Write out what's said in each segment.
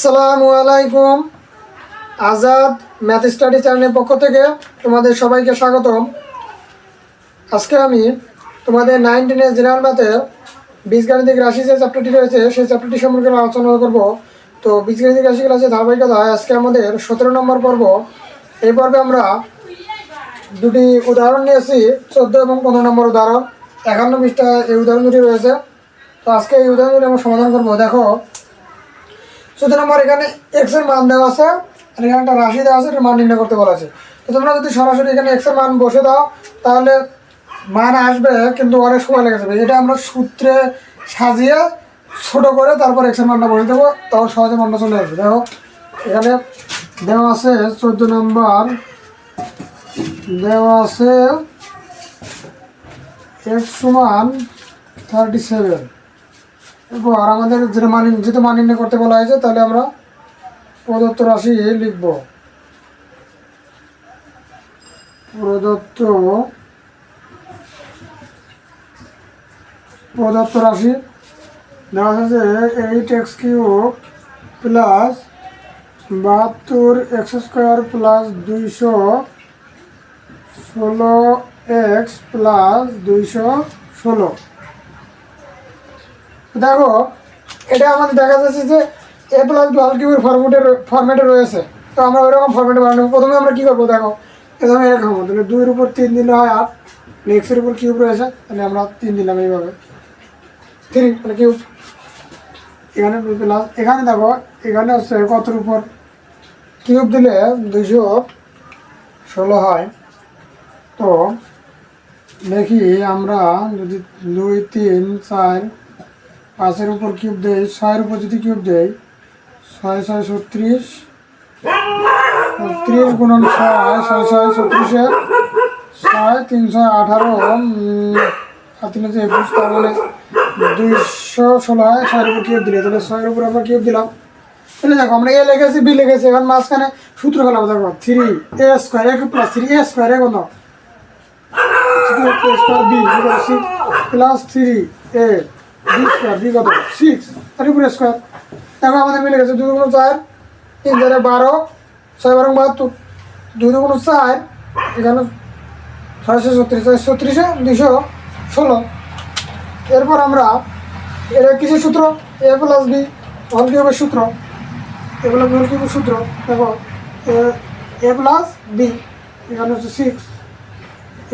আসসালামু আলাইকুম। Azad math study চ্যানেলের পক্ষ থেকে তোমাদের সবাইকে স্বাগতম। আজকে আমি তোমাদের নাইন টেনের জেনারেল ম্যাথের বীজগাণিতিক রাশি যে চ্যাপ্টারটি রয়েছে, সেই চ্যাপ্টারটি সম্পর্কে আলোচনা করব। তো বীজগাণিতিক রাশি ক্লাসে ধারাবাহিকতায় আজকে আমাদের সতেরো নম্বর পর্ব। এই পর্বে আমরা দুটি উদাহরণ নিয়েছি, চোদ্দ এবং পনেরো নম্বর উদাহরণ। একান্ন পৃষ্ঠা এই উদাহরণ দুটি রয়েছে। তো আজকে এই উদাহরণগুলি আমরা সমাধান করব। দেখো চোদ্দ নম্বর এখানে এক্সের মান দেওয়া আছে, আর এখানে একটা রাশি দেওয়া আছে মান নির্ণয় করতে বলা আছে। তো তোমরা যদি সরাসরি এখানে এক্সের মান বসে দাও, তাহলে মান আসবে, কিন্তু অনেক সময় লেগে যাবে। এটা আমরা সূত্রে সাজিয়ে ছোট করে তারপর এক্সের মানটা বসে দেবো তখন সহজে মানটা চলে আসবে। দেখো এখানে দেওয়া আছে চোদ্দ নম্বর। দেওয়া আছে এক্স সমান থার্টি সেভেন এরপর আমাদের যেটা মান যেটা মান নির্ণয় করতে বলা হয়েছে, তাহলে আমরা প্রদত্ত রাশি লিখব। প্রদত্ত প্রদত্ত রাশি দেওয়া আছে যে এইট এক্স কিউব প্লাস বাহাত্তর এক্স স্কোয়ার প্লাস দুইশো ষোলো এক্স প্লাস দুইশো ষোলো। দেখো, এটা আমাদের দেখা যাচ্ছে যে এ প্লাস লাল কিউবের ফরম্যাটে ফরম্যাটে রয়েছে। তো আমরা ওইরকম ফরম্যাটে বানাবো। প্রথমে আমরা কী করব দেখো, প্রথমে এরকম তাহলে দুইয়ের উপর তিন দিলে হয় আট। এক্সের উপর কিউব রয়েছে, তাহলে আমরা তিন দিলাম এইভাবে। থ্রি মানে কিউব এখানে প্লাস এখানে দেখো, এখানে হচ্ছে কতর উপর? কিউব দিলে দুইশো ষোলো হয়। তো দেখি আমরা যদি দুই, তিন, চার পাঁচের উপর কিউব দেয় ছয়ের উপর যদি কিউব দেয় ছয় ছয়, ছত্রিশ ছত্রিশ গুণন ছয় ছয় ছয়, ছত্রিশে, ছয়, তিন, ছয়, আঠারো আর তিন হচ্ছে একুশ, তার মানে দুইশো ষোলো হয় ছয়ের উপর কিউব দিলে। তাহলে ছয়ের উপর আমরা কিউব দিলাম। তাহলে দেখো, আমরা এ লিখেছি বি লিখেছি, এখন মাঝখানে সূত্র ফেলাবো। দেখো three a square a plus three a square a কত square b plus three a square b কত সিক্স উপরে স্কোয়ার দেখো আমাদের মিলে গেছে দুই চার, তিন চারে বারো, ছয় বারো বাহাত্তর। দুই কোনো চার, এখানে ছয়শো ছত্রিশ ছত্রিশে দুশো ষোলো। এরপর আমরা, এটা কিসের সূত্র? এ প্লাস বি হল কিউবের সূত্র। এ প্লাস কিউবের সূত্র। দেখো, এ প্লাস বি এখানে হচ্ছে সিক্স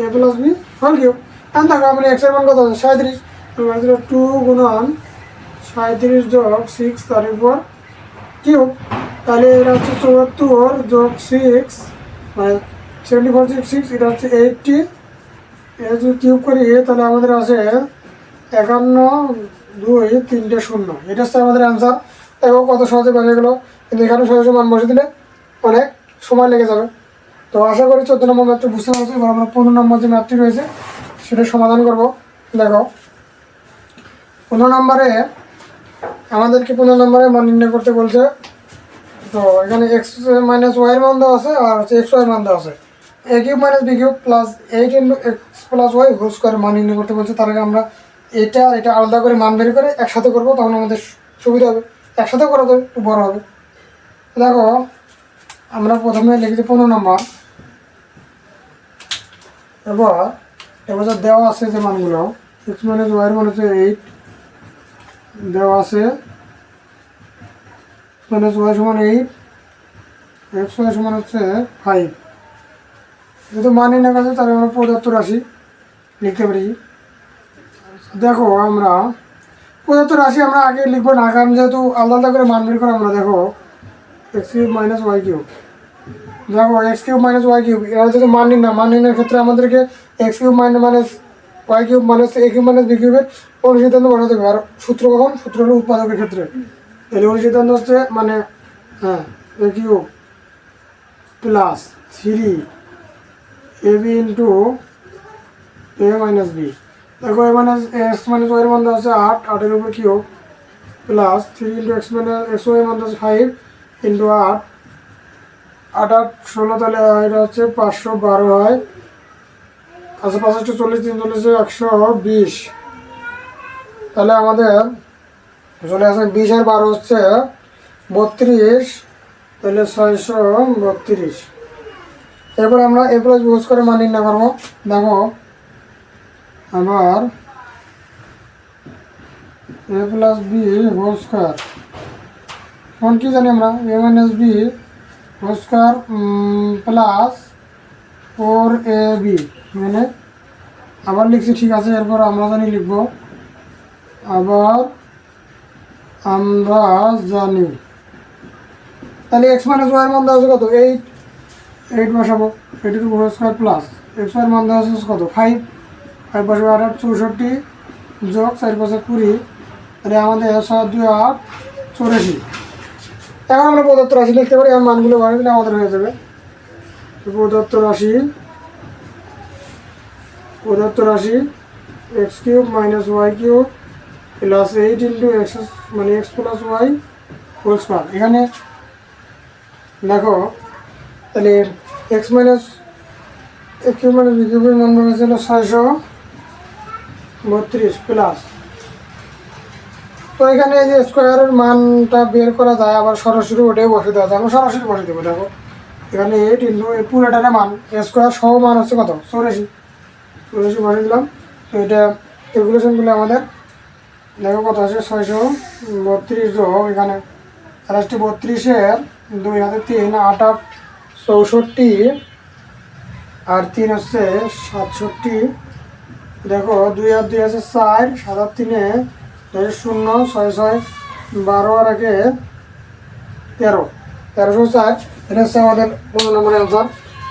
এ প্লাস বি হল কিউব এখন দেখো, আমরা এক্সের মান কত আছে? সাঁত্রিশ। টু গুণন সাঁত্রিশ যোগ সিক্স তার উপর কিউব। তাহলে এটা হচ্ছে চুয়াত্তর যোগ সিক্স মানে সেভেন্টি ফোর যোগ সিক্স এটা হচ্ছে এইটটি এটা যদি কিউব করি, তাহলে আমাদের আছে একান্ন, দুই, তিনটে, শূন্য। এটা হচ্ছে আমাদের অ্যান্সার এবং কত সহজে বেড়ে গেলো। কিন্তু এখানে সহজে মান বসে দিলে অনেক সময় লেগে যাবে। তো আশা করি চোদ্দ নম্বর ম্যাথটি বুঝতে পারছি, এবার আমরা পনেরো নম্বর যে ম্যাথটি রয়েছে, সেটা সমাধান করব। দেখো পনেরো নম্বরে, আমাদেরকে পনেরো নম্বরে মান নির্ণয় করতে বলছে। তো এখানে এক্স মাইনাস ওয়াইয়ের মান দেওয়া আছে আর হচ্ছে এক্স ওয়াই মান দেওয়া আছে। A cube minus b cube plus eight into x plus y whole square মান নির্ণয় করতে বলছে। তার আগে আমরা এটা এটা আলাদা করে মান বের করে একসাথে করব তখন আমাদের সুবিধা হবে। একসাথে করা যাবে একটু বড় হবে। দেখো, আমরা প্রথমে লিখেছি পনেরো নম্বর। এবার এবার দেওয়া আছে যে মানগুলো এক্স মাইনাস ওয়াইয়ের মান হচ্ছে এইট দেওয়া আছে। মাইনাস ওয়াই সমান এইট এক্স ওয়াই সমান হচ্ছে ফাইভ যেহেতু মান না গেছে তাহলে আমরা প্রদত্ত রাশি লিখতে পারি। দেখো আমরা প্রদত্ত রাশি আমরা আগে লিখব না, কারণ যেহেতু আলাদা আলাদা করে মান বের করে আমরা দেখো x cube minus y cube দেখো x cube minus y cube এরা যদি মান নিন না মান নির্ণয়ের ক্ষেত্রে আমাদেরকে x cube minus minus y cube minus a cube minus b কিউবের অনুসিদ্ধান্ত বসাতে হবে। আর সূত্র কখন? সূত্র হলো উৎপাদকের ক্ষেত্রে। তাহলে অনুসিদ্ধান্ত হচ্ছে মানে হ্যাঁ A cube plus three A B into A minus B দেখো এ মাইনাস এক্স মাইনাস ওয়ের দেওয়া আছে আট, আটের উপর cube plus three into x minus x y মান দেওয়া আছে ফাইভ ইন্টু আট। আট আট, ষোলো, তাহলে এটা হচ্ছে পাঁচশো বারো হয়। আচ্ছা পাঁচশো, চল্লিশ তিন চল্লিশে একশো বিশ। তাহলে আমাদের চলে আসে বিশ আর বারো হচ্ছে বত্রিশ, তাহলে ছয়শো বত্রিশ। এরপর আমরা এ প্লাস হোল স্কোয়ারের মান নির্ণয় করব। দেখো আবার a plus b whole square কী জানি আমরা? A minus b whole square plus four a b মানে আবার লিখছি, ঠিক আছে? এরপর আমরা জানি লিখব। আবার আমরা জানি। তাহলে এক্স মাইনাস ওয়াইয়ের মান দেওয়া কত? এইট এইট বসাবো। এইটের উপর স্কোয়ার প্লাস এক্স ওয়াইয়ের মান দেওয়া কত? ফাইভ ফাইভ বসাবো আট আট, চৌষট্টি যোগ চার পাশে কুড়ি। তাহলে আমাদের ছয় দুই আট, চৌরাশি। এখন আমরা প্রদত্ত রাশি লিখতে পারি আর মানগুলো দিলে আমাদের হয়ে যাবে। প্রদত্ত রাশি প্রদত্ত রাশি x cube minus y cube plus eight into x মানে x plus y whole square. এখানে দেখো, তাহলে x minus, x cube minus b কিউবের হয়েছিল ছয়শো বত্রিশ প্লাস। তো এখানে এই যে স্কোয়ারের মানটা বের করা যায়, আবার সরাসরি ওটাই বসে দেওয়া যায়। আমরা সরাসরি বসে দেবো, দেখো। এখানে এইট ইন্টু এই পুরোটার মান স্কোয়ার সহ মান হচ্ছে কত? চৌরাশি। চৌরাশি বসে দিলাম। তো এটা ক্যালকুলেশনগুলো আমাদের দেখো কত আছে? ছয়শো বত্রিশ যোগ এখানে। আঠাশটি বত্রিশের দুই হাতে তিন, আট আট, চৌষট্টি, আর তিন হচ্ছে সাতষট্টি। দেখো, দুই হাত দুই আছে চার, সাত হাত তিনে দুই শূন্য, ছয় ছয়, বারো আর একে তেরো। তেরোশো চার। এটা হচ্ছে আমাদের পনেরো নম্বরের অ্যান্সার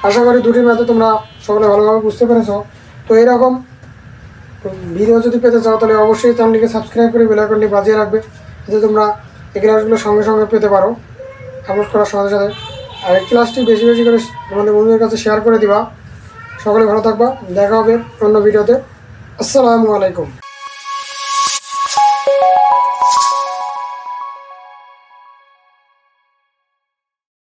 আশা করি দুটি ম্যাথে তোমরা সকলে ভালোভাবে বুঝতে পেরেছ। তো এরকম ভিডিও যদি পেতে চাও, তাহলে অবশ্যই চ্যানেলটিকে সাবস্ক্রাইব করে বেলাইকনটি বাজিয়ে রাখবে, যাতে তোমরা এই ক্লাসগুলো সঙ্গে সঙ্গে পেতে পারো। আপলোড করার সাথে সাথে আর এই ক্লাসটি বেশি বেশি করে তোমাদের বন্ধুদের কাছে শেয়ার করে দিবা। সকলে ভালো থাকবা। দেখা হবে অন্য ভিডিওতে আসসালামু আলাইকুম।